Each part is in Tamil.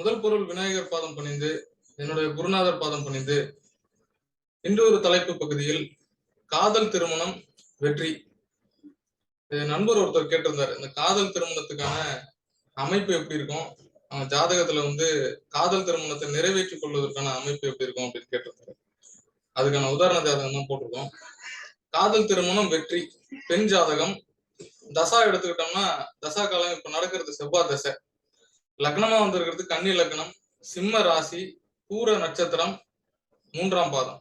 முதல் பொருள் விநாயகர் பாதம் பணிந்து என்னுடைய குருநாதர் பாதம் பணிந்து. இன்று ஒரு தலைப்பு பகுதியில் காதல் திருமணம் வெற்றி. நண்பர் ஒருத்தர் கேட்டிருந்தாரு இந்த காதல் திருமணத்துக்கான அமைப்பு எப்படி இருக்கும்? அவங்க ஜாதகத்துல வந்து காதல் திருமணத்தை நிறைவேற்றிக் கொள்வதற்கான அமைப்பு எப்படி இருக்கும் அப்படின்னு கேட்டிருந்தாரு. அதுக்கான உதாரண ஜாதகம் தான் போட்டிருக்கோம். காதல் திருமணம் வெற்றி பெண் ஜாதகம். தசா எடுத்துக்கிட்டோம்னா தசா காலம் இப்ப நடக்கிறது செவ்வாய் தசை. லக்னமா வந்திருக்கிறது கன்னி லக்னம் சிம்ம ராசி பூர நட்சத்திரம் மூன்றாம் பாதம்.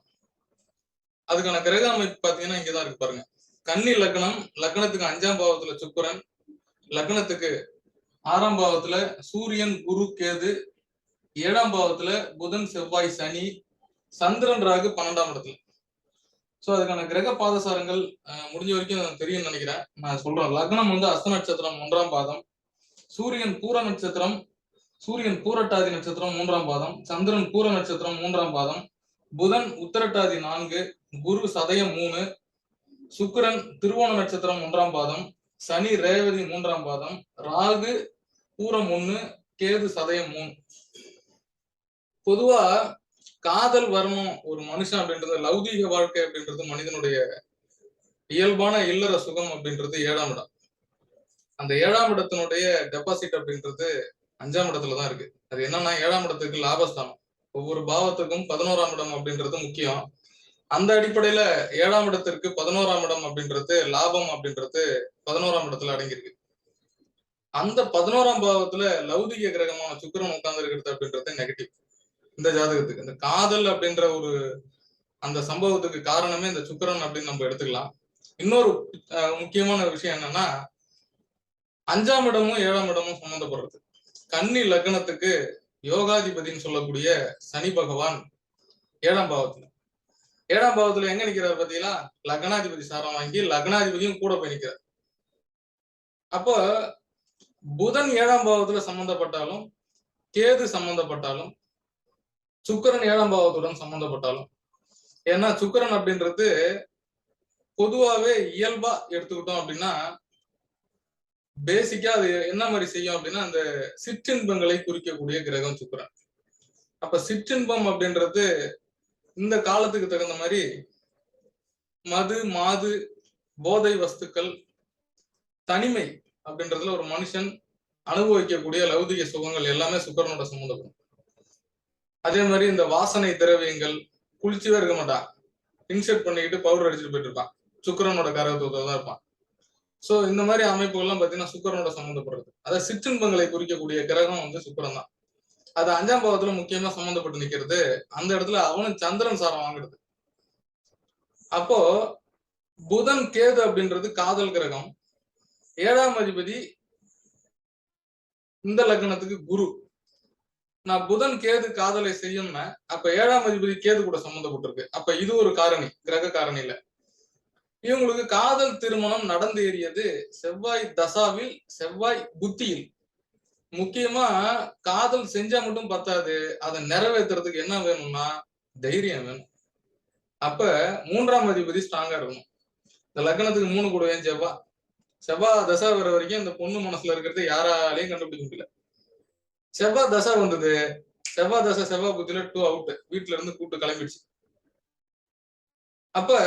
அதுக்கான கிரக அமைப்பு பாத்தீங்கன்னா இங்கதான் இருக்கு பாருங்க. கன்னி லக்னம் லக்னத்துக்கு அஞ்சாம் பாவத்துல சுக்கிரன் லக்னத்துக்கு ஆறாம் பாவத்துல சூரியன் குரு கேது ஏழாம் பாவத்துல புதன் செவ்வாய் சனி சந்திரன் ராகு பன்னெண்டாம் இடத்துல. சோ அதுக்கான கிரக பாதசாரங்கள் அஹ், முடிஞ்ச வரைக்கும் தெரியும்னு நினைக்கிறேன். நான் சொல்றேன். லக்னம் வந்து அஸ்த நட்சத்திரம் ஒன்றாம் பாதம். சூரியன் பூர நட்சத்திரம் சூரியன் பூரட்டாதி நட்சத்திரம் மூன்றாம் பாதம் சந்திரன் பூர நட்சத்திரம் மூன்றாம் பாதம் புதன் உத்தரட்டாதி நான்கு குரு சதயம் மூணு சுக்கிரன் திருவோண நட்சத்திரம் ஒன்றாம் பாதம் சனி ரேவதி மூன்றாம் பாதம் ராகு பூரம் ஒண்ணு கேது சதயம் மூணு. பொதுவா காதல் வரணும் ஒரு மனுஷன் அப்படின்றது லௌகீக வாழ்க்கை அப்படின்றது மனிதனுடைய இயல்பான இல்லற சுகம் அப்படின்றது ஏழாம் இடம். அந்த ஏழாம் இடத்தினுடைய டெபாசிட் அப்படின்றது அஞ்சாம் இடத்துல தான் இருக்கு. அது என்னன்னா ஏழாம் இடத்துக்கு லாபஸ்தானம். ஒவ்வொரு பாவத்துக்கும் பதினோராம் இடம் அப்படின்றது முக்கியம். அந்த அடிப்படையில ஏழாம் இடத்திற்கு பதினோராம் இடம் அப்படின்றது லாபம் அப்படின்றது பதினோராம் இடத்துல அடங்கியிருக்கு. அந்த பதினோராம் பாவத்துல லௌதிக கிரகமான சுக்கிரன் உட்கார்ந்து இருக்கிறது அப்படின்றது நெகட்டிவ் இந்த ஜாதகத்துக்கு. இந்த காதல் அப்படின்ற ஒரு அந்த சம்பவத்துக்கு காரணமே இந்த சுக்கிரன் அப்படின்னு நம்ம எடுத்துக்கலாம். இன்னொரு முக்கியமான விஷயம் என்னன்னா அஞ்சாம் இடமும் ஏழாம் இடமும் சம்மந்தப்படுறது கன்னி லக்னத்துக்கு யோகாதிபதின்னு சொல்லக்கூடிய சனி பகவான் ஏழாம் பாவத்துல. ஏழாம் பாவத்துல எங்க நிக்கிறார் பாத்தீங்கன்னா லக்னாதிபதி சாரம் வாங்கி லக்னாதிபதியும் கூட போய் நிக்கிறார். அப்போ புதன் ஏழாம் பாவத்துல சம்பந்தப்பட்டாலும் கேது சம்பந்தப்பட்டாலும் சுக்கிரன் ஏழாம் பாவத்துடன் சம்பந்தப்பட்டாலும் ஏன்னா சுக்கரன் அப்படின்றது பொதுவாவே இயல்பா எடுத்துக்கிட்டோம் அப்படின்னா பேசிக்கா அது என்ன மாதிரி செய்யும் அப்படின்னா அந்த சிற்றின்பங்களை குறிக்கக்கூடிய கிரகம் சுக்கரன். அப்ப சிற்றின்பம் அப்படின்றது இந்த காலத்துக்கு தகுந்த மாதிரி மது மாது போதை வஸ்துக்கள் தனிமை அப்படின்றதுல ஒரு மனுஷன் அனுபவிக்கக்கூடிய லௌதிக சுகங்கள் எல்லாமே சுக்கரனோட சம்மந்தப்படும் அதே மாதிரி இந்த வாசனை திரவியங்கள் குளிச்சுவே இருக்க மாட்டான். இன்செக்ட் பண்ணிக்கிட்டு பவுடர் அடிச்சுட்டு போயிட்டு இருப்பான். சுக்கரனோட கரகத்துவத்தை தான் இருப்பான். சோ இந்த மாதிரி அமைப்புகள்லாம் பாத்தீங்கன்னா சுக்கரனோட சம்மந்தப்படுறது. அதாவது சிற்றின்பங்களை குறிக்கக்கூடிய கிரகம் வந்து சுக்கரன் தான் அது அஞ்சாம் பாவத்துல முக்கியமா சம்மந்தப்பட்டு நிக்கிறது. அந்த இடத்துல அவனும் சந்திரன் சாரம் வாங்குறது. அப்போ புதன் கேது அப்படின்றது காதல் கிரகம். ஏழாம் அதிபதி இந்த லக்னத்துக்கு குரு. நான் புதன் கேது காதலை செய்யும்னா அப்ப ஏழாம் அதிபதி கேது கூட சம்மந்தப்பட்டிருக்கு. அப்ப இது ஒரு காரணி கிரக காரணி இவங்களுக்கு காதல் திருமணம் நடந்தேறியது செவ்வாய் தசாவில் செவ்வாய் புத்தியில். முக்கியமா காதல் செஞ்சா மட்டும் பத்தாது அதை நிறைவேற்றுறதுக்கு என்ன வேணும்னா தைரியம் வேணும். அப்ப மூன்றாம் அதிபதி ஸ்ட்ராங்கா இருக்கணும். இந்த லக்னத்துக்கு மூணு கூடவே செவ்வா. செவ்வாய் தசா வர வரைக்கும் இந்த பொண்ணு மனசுல இருக்கிறது யாராலையும் கண்டுபிடிக்க முடியல. செவ்வாய் தசா வந்தது செவ்வாய் தசை செவ்வா புத்தியில டூ அவுட் வீட்டுல இருந்து கூட்டு கிளம்பிடுச்சு. அப்ப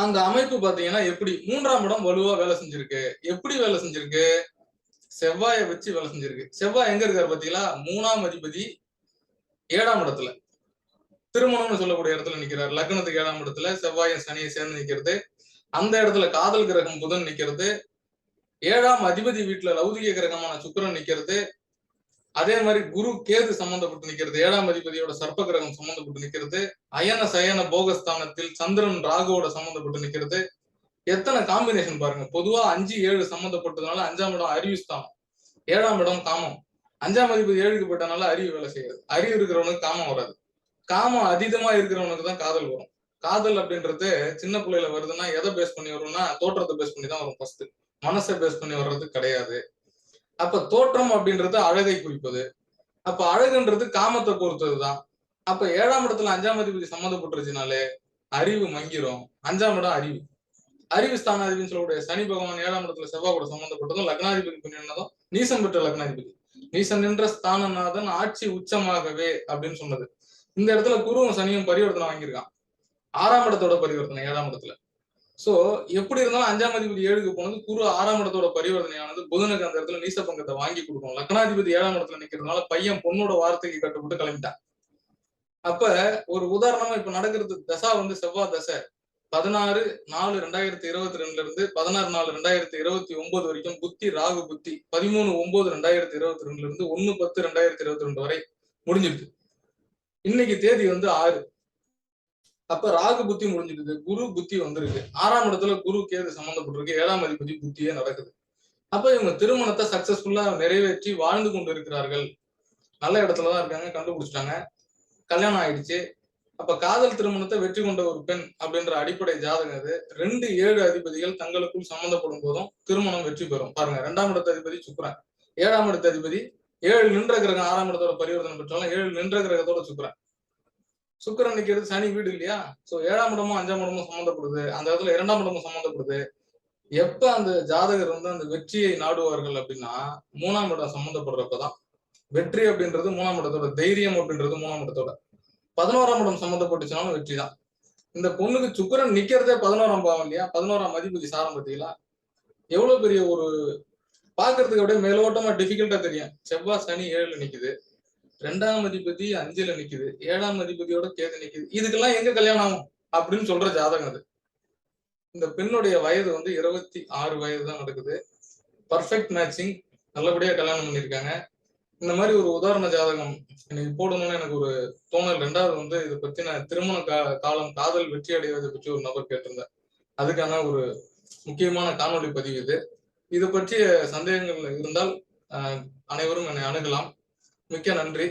அந்த அமைப்பு பாத்தீங்கன்னா எப்படி மூன்றாம் இடம் வலுவா வேலை செஞ்சிருக்கு. எப்படி வேலை செஞ்சிருக்கு? செவ்வாயை வச்சு வேலை செஞ்சிருக்கு. செவ்வாய் எங்க இருக்காரு பாத்தீங்களா? மூணாம் அதிபதி ஏழாம் இடத்துல. திருமணம்னு சொல்லக்கூடிய இடத்துல நிக்கிறார். லக்னத்துக்கு ஏழாம் இடத்துல செவ்வாயும் சனியை சேர்ந்து நிக்கிறது. அந்த இடத்துல காதல் கிரகம் புதன் நிக்கிறது. ஏழாம் அதிபதி வீட்டுல லௌதிக கிரகமான சுக்கரன் நிக்கிறது. அதே மாதிரி குரு கேது சம்பந்தப்பட்டு நிக்கிறது ஏழாம் அதிபதியோட சர்ப்ப கிரகம் சம்பந்தப்பட்டு நிக்கிறது அயன சயன போகஸ்தானத்தில் சந்திரன் ராகுவோட சம்பந்தப்பட்டு நிக்கிறது. எத்தனை காம்பினேஷன் பாருங்க. பொதுவா அஞ்சு ஏழு சம்பந்தப்பட்டதுனால அஞ்சாம் இடம் அறிவு ஸ்தானம் ஏழாம் இடம் காமம். அஞ்சாம் அதிபதி ஏழுக்கு போயிட்டனால அறிவு வேலை செய்யாது. அறிவு இருக்கிறவனுக்கு காமம் வராது. காமம் அதீதமா இருக்கிறவனுக்கு தான் காதல் வரும். காதல் அப்படின்றது சின்ன பிள்ளையில வருதுன்னா எதை பேஸ் பண்ணி வரும்னா தோற்றத்தை பேஸ் பண்ணி தான் வரும் ஃபர்ஸ்ட் மனசை பேஸ் பண்ணி வர்றது கிடையாது. அப்ப தோற்றம் அப்படின்றது அழகை குறிப்பது. அப்ப அழகுன்றது காமத்தை பொறுத்ததுதான். அப்ப ஏழாம் இடத்துல அஞ்சாம் அதிபதி சம்மந்தப்பட்டுருச்சுனாலே அறிவு மங்கிரும். அஞ்சாம் இடம் அறிவு. அறிவு ஸ்தானாதிபதினு சொல்லக்கூடிய சனி பகவான் ஏழாம் இடத்துல செவ்வாய் கூட சம்பந்தப்பட்டதும் லக்னாதிபதி பண்ணினதும் நீசம் பெற்ற லக்னாதிபதி. நீசன் நின்ற ஸ்தானநாதன் ஆட்சி உச்சமாகவே அப்படின்னு சொன்னது. இந்த இடத்துல குருவும் சனியும் பரிவர்த்தனை வாங்கியிருக்கான். ஆறாம் இடத்தோட பரிவர்த்தனை ஏழாம் இடத்துல. சோ எப்படி இருந்தாலும் அஞ்சாம் அதிபதி ஏழுக்கு போனது குரு ஆறாம் இடத்தோட பரிவர்த்தனையானது புதனுக்கு அந்த இடத்துல நீச பங்கத்தை வாங்கி கொடுக்கும் லக்னாதிபதி ஏழாம் இடத்துல நிக்கிறதுனால பையன் பொண்ணோட வார்த்தைக்கு கட்டுப்பட்டு கிளம்பிட்டான். அப்ப ஒரு உதாரணமா இப்ப நடக்கிறது தசா வந்து செவ்வாய் தசை. பதினாறு நாலு ரெண்டாயிரத்தி இருபத்தி ரெண்டுல இருந்து பதினாறு நாலு ரெண்டாயிரத்தி இருபத்தி ஒன்பது வரைக்கும் புத்தி ராகு புத்தி பதிமூணு ஒன்பது ரெண்டாயிரத்தி இருபத்தி ரெண்டுல இருந்து ஒன்னு பத்து ரெண்டாயிரத்தி இருபத்தி ரெண்டு வரை முடிஞ்சிருக்கு இன்னைக்கு தேதி வந்து ஆறு. அப்ப ராகு புத்தி முடிஞ்சிருக்கு குரு புத்தி வந்திருக்கு ஆறாம் இடத்துல குரு கேது சம்பந்தப்பட்டிருக்கு. ஏழாம் அதிபதி புத்தியே நடக்குது. அப்ப இவங்க திருமணத்தை சக்சஸ்ஃபுல்லா நிறைவேற்றி வாழ்ந்து கொண்டு இருக்கிறார்கள் நல்ல இடத்துலதான் இருக்காங்க கண்டுபிடிச்சிட்டாங்க. கல்யாணம் ஆயிடுச்சு. அப்ப காதல் திருமணத்தை வெற்றி கொண்ட ஒரு பெண் அப்படின்ற அடிப்படை ஜாதகம் இது ரெண்டு ஏழு அதிபதிகள் தங்களுக்குள் சம்பந்தப்படும் போதும் திருமணம் வெற்றி பெறும். பாருங்க ரெண்டாம் இடத்த அதிபதி சுக்கரன் ஏழாம் இடத்த அதிபதி ஏழு நின்ற கிரகம் ஆறாம் இடத்தோட பரிவர்த்தனை பெற்றாலும் ஏழு நின்ற கிரகத்தோட சுக்கரன். சுக்கரன் நிக்கிறது சனி வீடு இல்லையா? சோ ஏழாம் இடமும் அஞ்சாம் இடமும் சம்மந்தப்படுது. அந்த இடத்துல இரண்டாம் இடமும் சம்மந்தப்படுது. எப்ப அந்த ஜாதகர் வந்து அந்த வெற்றியை நாடுவார்கள் அப்படின்னா மூணாம் இடம் சம்மந்தப்படுறப்பதான். வெற்றி அப்படின்றது மூணாம் இடத்தோட தைரியம் அப்படின்றது மூணாம் இடத்தோட. பதினோராம் இடம் சம்மந்தப்பட்டுச்சுனாலும் வெற்றி தான் இந்த பொண்ணுக்கு சுக்கரன் நிக்கிறதே பதினோராம் பாவம் இல்லையா? பதினோராம் அதிபதி சாரம் பார்த்தீங்களா? எவ்வளவு பெரிய ஒரு பாக்குறதுக்கு அப்படியே மேலோட்டமா டிஃபிகல்ட்டா தெரியும். செவ்வாய் சனி ஏழுல நிக்குது. ரெண்டாம் அதிபதி அஞ்சுல நிக்குது ஏழாம் அதிபதியோட கேது நிக்குது. இதுக்கெல்லாம் எங்க கல்யாணம் ஆகும் அப்படின்னு சொல்ற ஜாதகம் அது. இந்த பெண்ணுடைய வயது வந்து இருபத்தி ஆறு வயது தான் நடக்குது. பர்ஃபெக்ட் மேட்சிங் நல்லபடியா கல்யாணம் பண்ணியிருக்காங்க. இந்த மாதிரி ஒரு உதாரண ஜாதகம் எனக்கு போடணும்னு எனக்கு ஒரு தோணல். ரெண்டாவது வந்து இதை பத்தின திருமண கா காலம் காதல் வெற்றி அடைவதை பற்றி ஒரு நபர் கேட்டிருந்தேன் அதுக்கான ஒரு முக்கியமான காணொலி பதிவு இது. இது பற்றிய சந்தேகங்கள் இருந்தால் அனைவரும் என்னை அணுகலாம். மிக்க நன்றி.